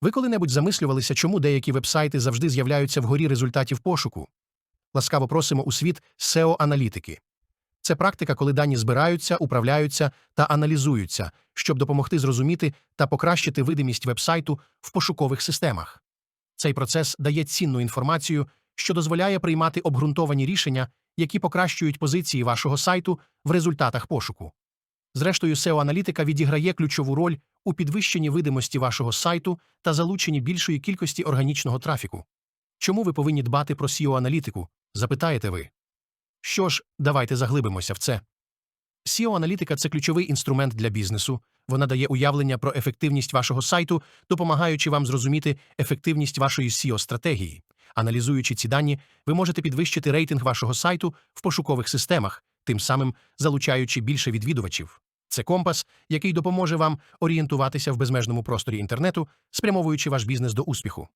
Ви коли-небудь замислювалися, чому деякі вебсайти завжди з'являються вгорі результатів пошуку? Ласкаво просимо у світ SEO-аналітики. Це практика, коли дані збираються, управляються та аналізуються, щоб допомогти зрозуміти та покращити видимість вебсайту в пошукових системах. Цей процес дає цінну інформацію, що дозволяє приймати обґрунтовані рішення, які покращують позиції вашого сайту в результатах пошуку. Зрештою, SEO-аналітика відіграє ключову роль у підвищенні видимості вашого сайту та залученні більшої кількості органічного трафіку. Чому ви повинні дбати про SEO-аналітику? Запитаєте ви. Що ж, давайте заглибимося в це. SEO-аналітика це ключовий інструмент для бізнесу. Вона дає уявлення про ефективність вашого сайту, допомагаючи вам зрозуміти ефективність вашої SEO-стратегії. Аналізуючи ці дані, ви можете підвищити рейтинг вашого сайту в пошукових системах, тим самим залучаючи більше відвідувачів. Це компас, який допоможе вам орієнтуватися в безмежному просторі інтернету, спрямовуючи ваш бізнес до успіху.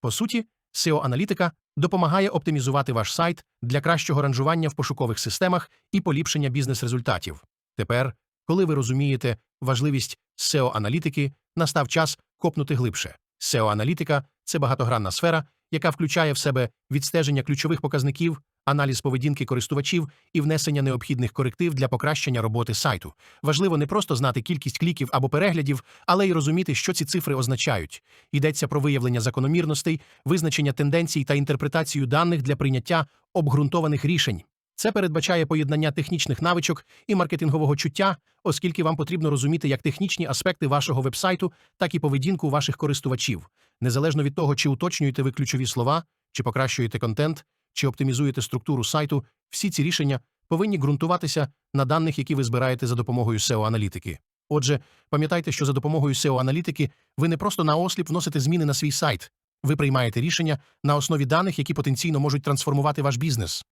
По суті, SEO-аналітика допомагає оптимізувати ваш сайт для кращого ранжування в пошукових системах і поліпшення бізнес-результатів. Тепер, коли ви розумієте важливість SEO-аналітики, настав час копнути глибше. SEO-аналітика – це багатогранна сфера, яка включає в себе відстеження ключових показників, аналіз поведінки користувачів і внесення необхідних коректив для покращення роботи сайту. Важливо не просто знати кількість кліків або переглядів, але й розуміти, що ці цифри означають. Йдеться про виявлення закономірностей, визначення тенденцій та інтерпретацію даних для прийняття обґрунтованих рішень. Це передбачає поєднання технічних навичок і маркетингового чуття, оскільки вам потрібно розуміти як технічні аспекти вашого вебсайту, так і поведінку ваших користувачів. Незалежно від того, чи уточнюєте ви ключові слова, чи покращуєте контент, чи оптимізуєте структуру сайту, всі ці рішення повинні ґрунтуватися на даних, які ви збираєте за допомогою SEO-аналітики. Отже, пам'ятайте, що за допомогою SEO-аналітики ви не просто наосліп вносите зміни на свій сайт, ви приймаєте рішення на основі даних, які потенційно можуть трансформувати ваш бізнес.